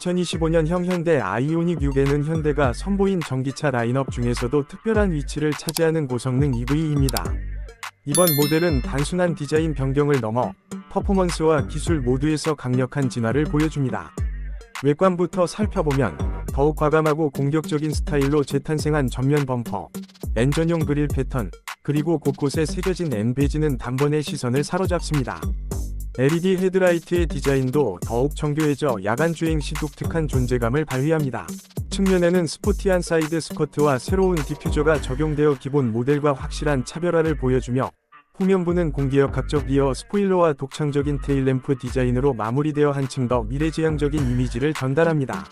(2025년 형) 현대 아이오닉 6에는 현대가 선보인 전기차 라인업 중에서도 특별한 위치를 차지하는 고성능 EV입니다. 이번 모델은 단순한 디자인 변경을 넘어 퍼포먼스와 기술 모두에서 강력한 진화를 보여줍니다. 외관부터 살펴보면 더욱 과감하고 공격적인 스타일로 재탄생한 전면 범퍼, N 전용 그릴 패턴, 그리고 곳곳에 새겨진 N 베지는 단번에 시선을 사로잡습니다. LED 헤드라이트의 디자인도 더욱 정교해져 야간 주행 시 독특한 존재감을 발휘합니다. 측면에는 스포티한 사이드 스커트와 새로운 디퓨저가 적용되어 기본 모델과 확실한 차별화를 보여주며 후면부는 공기역학적 리어 스포일러와 독창적인 테일램프 디자인으로 마무리되어 한층 더 미래지향적인 이미지를 전달합니다.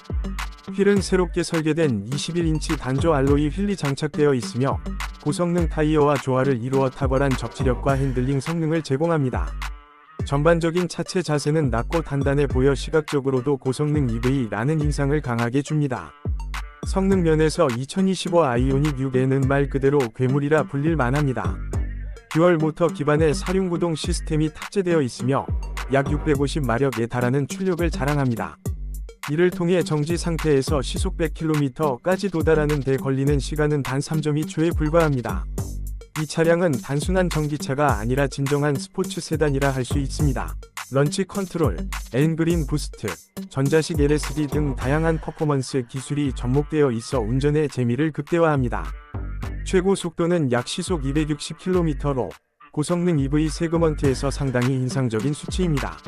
휠은 새롭게 설계된 21인치 단조 알로이 휠이 장착되어 있으며 고성능 타이어와 조화를 이루어 탁월한 접지력과 핸들링 성능을 제공합니다. 전반적인 차체 자세는 낮고 단단해 보여 시각적으로도 고성능 EV라는 인상을 강하게 줍니다. 성능 면에서 2025 아이오닉 6에는 말 그대로 괴물이라 불릴 만합니다. 듀얼 모터 기반의 사륜구동 시스템이 탑재되어 있으며 약 650마력에 달하는 출력을 자랑합니다. 이를 통해 정지 상태에서 시속 100km까지 도달하는 데 걸리는 시간은 단 3.2초에 불과합니다. 이 차량은 단순한 전기차가 아니라 진정한 스포츠 세단이라 할 수 있습니다. 런치 컨트롤, 엔그린 부스트, 전자식 LSD 등 다양한 퍼포먼스 기술이 접목되어 있어 운전의 재미를 극대화합니다. 최고 속도는 약 시속 260km로 고성능 EV 세그먼트에서 상당히 인상적인 수치입니다.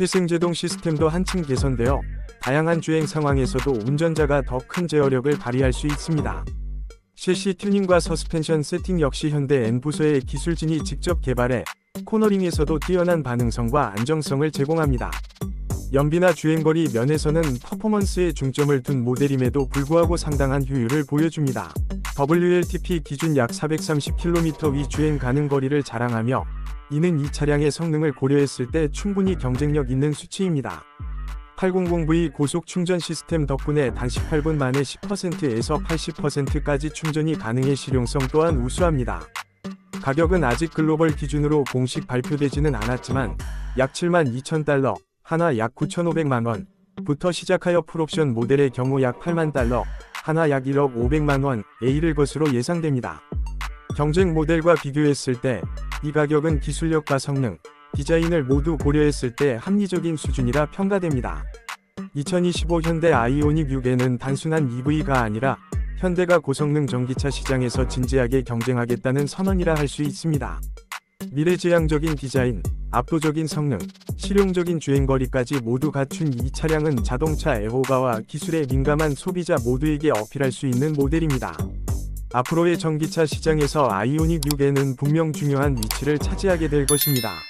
회생제동 시스템도 한층 개선되어 다양한 주행 상황에서도 운전자가 더 큰 제어력을 발휘할 수 있습니다. 셰시 튜닝과 서스펜션 세팅 역시 현대 N 부서의 기술진이 직접 개발해 코너링에서도 뛰어난 반응성과 안정성을 제공합니다. 연비나 주행거리 면에서는 퍼포먼스에 중점을 둔 모델임에도 불구하고 상당한 효율을 보여줍니다. WLTP 기준 약 430km 위 주행 가능 거리를 자랑하며 이는 이 차량의 성능을 고려했을 때 충분히 경쟁력 있는 수치입니다. 800V 고속 충전 시스템 덕분에 단시 8분 만에 10%에서 80%까지 충전이 가능해 실용성 또한 우수합니다. 가격은 아직 글로벌 기준으로 공식 발표되지는 않았지만 약 7만 2천 달러, 하나 약 9,500만 원 부터 시작하여 풀옵션 모델의 경우 약 8만 달러, 하나 약 1억 500만 원에 이를 것으로 예상됩니다. 경쟁 모델과 비교했을 때 이 가격은 기술력과 성능, 디자인을 모두 고려했을 때 합리적인 수준이라 평가됩니다. 2025 현대 아이오닉 6에는 단순한 EV가 아니라 현대가 고성능 전기차 시장에서 진지하게 경쟁하겠다는 선언이라 할 수 있습니다. 미래지향적인 디자인, 압도적인 성능, 실용적인 주행거리까지 모두 갖춘 이 차량은 자동차 애호가와 기술에 민감한 소비자 모두에게 어필할 수 있는 모델입니다. 앞으로의 전기차 시장에서 아이오닉 6에는 분명 중요한 위치를 차지하게 될 것입니다.